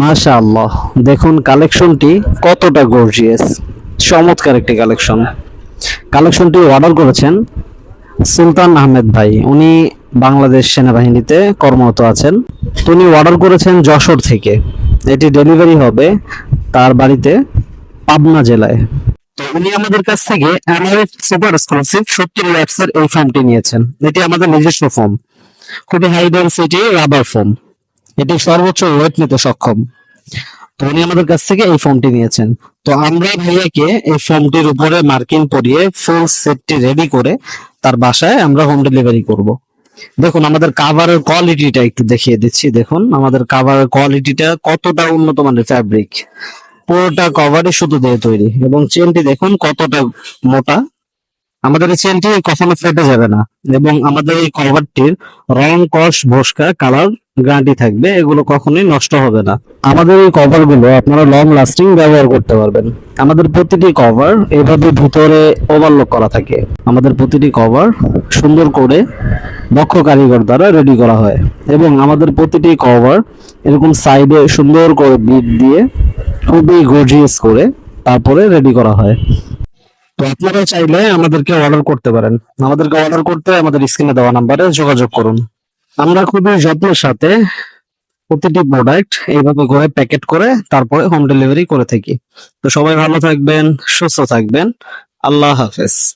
মাশা আল্লাহ দেখুন কালেকশনটি কতটা গর্জিয়াস চমৎকার একটি কালেকশন কালেকশনটি অর্ডার করেছেন সুলতান আহমেদ ভাই। উনি বাংলাদেশ সেনাবাহিনীতে কর্মরত আছেন। উনি অর্ডার করেছেন যশোর থেকে। এটি ডেলিভারি হবে তার বাড়িতে পাবনা জেলায়। তো উনি আমাদের কাছ থেকে এমআরএফ সুপার এক্সক্লুসিভ সত্তর ল্যাপস এই ফর্মটি নিয়েছেন। এটি আমাদের নিজস্ব ফর্ম খুবই হাই ডেন্সিটি রাবার ফোম এটি সর্বোচ্চ ওয়েট নিতে সক্ষম। তো উনি আমাদের কাছ থেকে এই ফর্মটি নিয়েছেন। তো আমরা ভাইয়াকে এই ফর্মটির উপরে মার্কিং পরিয়ে ফুল সেটটি রেডি করে তার বাসায় আমরা হোম ডেলিভারি করব। দেখুন, আমাদের কাভারের কোয়ালিটিটা একটু দেখিয়ে দিচ্ছি। দেখুন, আমাদের কাভারের কোয়ালিটিটা কতটা উন্নত মানের ফ্যাব্রিক পুরোটা কভারই শুধু দিয়ে তৈরি এবং চেনটি দেখুন কতটা মোটা। আমাদের এই চেনটি কখনো ফেটে যাবে না এবং আমাদের এই কভারটির রং কস ভস্কা কালার গ্যারান্টি থাকবে, এগুলো কখনোই নষ্ট হবে না। আমাদের এই কভারগুলো আপনারা লং লাস্টিং ব্যবহার করতে পারবেন। আমাদের প্রতিটি কভার এভাবে ভিতরে ওভারলক করা থাকে। আমাদের প্রতিটি কভার সুন্দর করে দক্ষ কারিগর দ্বারা রেডি করা হয় এবং আমাদের প্রতিটি কভার এরকম সাইডে সুন্দর করে বিট দিয়ে খুবই গর্জিয়াস করে তারপরে রেডি করা হয়। তো আপনারা চাইলে আমাদেরকে অর্ডার করতে পারেন। আমাদেরকে অর্ডার করতে আমাদের স্ক্রিনে দেওয়া নাম্বারে যোগাযোগ করুন। আমরা খুবই যত্নের সাথে প্রতিটি প্রোডাক্ট এইভাবে ঘরে প্যাকেট করে তারপরে হোম ডেলিভারি করে থাকি। তো সবাই ভালো থাকবেন, সুস্থ থাকবেন। আল্লাহ হাফেজ।